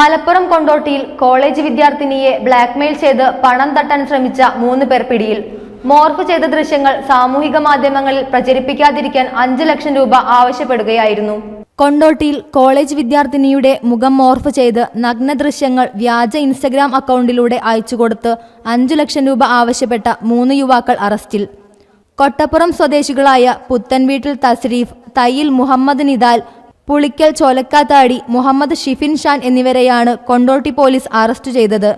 മലപ്പുറം കൊണ്ടോട്ടിയിൽ കോളേജ് വിദ്യാർത്ഥിനിയെ ബ്ലാക്ക്മെയിൽ ചെയ്ത് പണം തട്ടാൻ ശ്രമിച്ച മൂന്ന് പേർ പിടിയിൽ. മോർഫ് ചെയ്ത ദൃശ്യങ്ങൾ സാമൂഹിക മാധ്യമങ്ങളിൽ പ്രചരിപ്പിക്കാതിരിക്കാൻ അഞ്ച് ലക്ഷം രൂപ ആവശ്യപ്പെടുകയായിരുന്നു. കൊണ്ടോട്ടിയിൽ കോളേജ് വിദ്യാർത്ഥിനിയുടെ മുഖം മോർഫ് ചെയ്ത് നഗ്ന ദൃശ്യങ്ങൾ വ്യാജ ഇൻസ്റ്റഗ്രാം അക്കൗണ്ടിലൂടെ അയച്ചുകൊടുത്ത് അഞ്ചു ലക്ഷം രൂപ ആവശ്യപ്പെട്ട മൂന്ന് യുവാക്കൾ അറസ്റ്റിൽ. കൊട്ടപ്പുറം സ്വദേശികളായ പുത്തൻവീട്ടിൽ തസ്രീഫ് തയ്യിൽ മുഹമ്മദ് നിദാൽ പുളിക്കൽ ചോലക്കാത്താടി മുഹമ്മദ് ഷിഫിൻ ഷാൻ എന്നിവരെയാണ് കൊണ്ടോട്ടി പോലീസ് അറസ്റ്റ് ചെയ്തത്.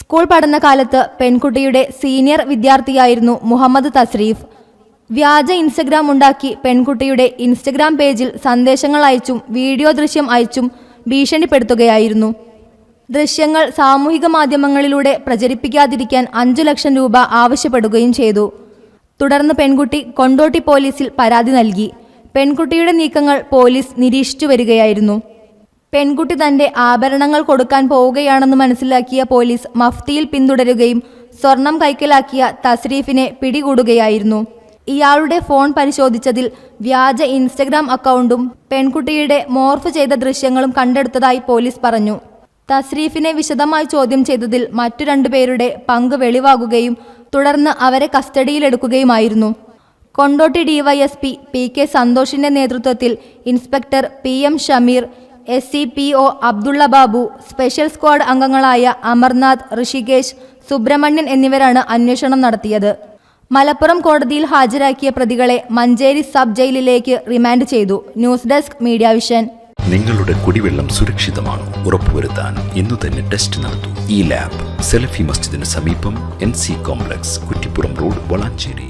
സ്കൂൾ പഠനകാലത്ത് പെൺകുട്ടിയുടെ സീനിയർ വിദ്യാർത്ഥിയായിരുന്നു മുഹമ്മദ് തസ്രീഫ്. വ്യാജ ഇൻസ്റ്റഗ്രാം ഉണ്ടാക്കി പെൺകുട്ടിയുടെ ഇൻസ്റ്റഗ്രാം പേജിൽ സന്ദേശങ്ങൾ അയച്ചും വീഡിയോ ദൃശ്യം അയച്ചും ഭീഷണിപ്പെടുത്തുകയായിരുന്നു. ദൃശ്യങ്ങൾ സാമൂഹിക മാധ്യമങ്ങളിലൂടെ പ്രചരിപ്പിക്കാതിരിക്കാൻ അഞ്ചു ലക്ഷം രൂപ ആവശ്യപ്പെടുകയും ചെയ്തു. തുടർന്ന് പെൺകുട്ടി കൊണ്ടോട്ടി പോലീസിൽ പരാതി നൽകി. പെൺകുട്ടിയുടെ നീക്കങ്ങൾ പോലീസ് നിരീക്ഷിച്ചു വരികയായിരുന്നു. പെൺകുട്ടി തന്റെ ആഭരണങ്ങൾ കൊടുക്കാൻ പോവുകയാണെന്ന് മനസ്സിലാക്കിയ പോലീസ് മഫ്തിയിൽ പിന്തുടരുകയും സ്വർണം കൈക്കലാക്കിയ തസ്രീഫിനെ പിടികൂടുകയായിരുന്നു. ഇയാളുടെ ഫോൺ പരിശോധിച്ചതിൽ വ്യാജ ഇൻസ്റ്റഗ്രാം അക്കൗണ്ടും പെൺകുട്ടിയുടെ മോർഫ് ചെയ്ത ദൃശ്യങ്ങളും കണ്ടെടുത്തതായി പോലീസ് പറഞ്ഞു. തസ്രീഫിനെ വിശദമായി ചോദ്യം ചെയ്തതിൽ മറ്റു രണ്ടുപേരുടെ പങ്ക് വെളിവാകുകയും തുടർന്ന് അവരെ കസ്റ്റഡിയിലെടുക്കുകയുമായിരുന്നു. കൊണ്ടോട്ടി ഡിവൈഎസ്പി പി കെ സന്തോഷിന്റെ നേതൃത്വത്തിൽ inspector P M Shameer S C P O Abdulla Babu special squad അംഗങ്ങളായ അമർനാഥ് ഋഷികേശ് സുബ്രഹ്മണ്യൻ എന്നിവരാണ് അന്വേഷണം നടത്തിയത്. മലപ്പുറം കോടതിയിൽ ഹാജരാക്കിയ പ്രതികളെ മഞ്ചേരി സബ് ജയിലിലേക്ക് റിമാൻഡ് ചെയ്തു. News desk media vision. നിങ്ങളുടെ കുടിവെള്ളം സുരക്ഷിതമാണോ? ഉറപ്പുവരുത്താൻ ഇന്നു തന്നെ ടെസ്റ്റ് നടത്തൂ. ഈ ലാബ് സെലഫി മസ്ജിദിന് സമീപം N C complex Kuttippuram road Valanchery.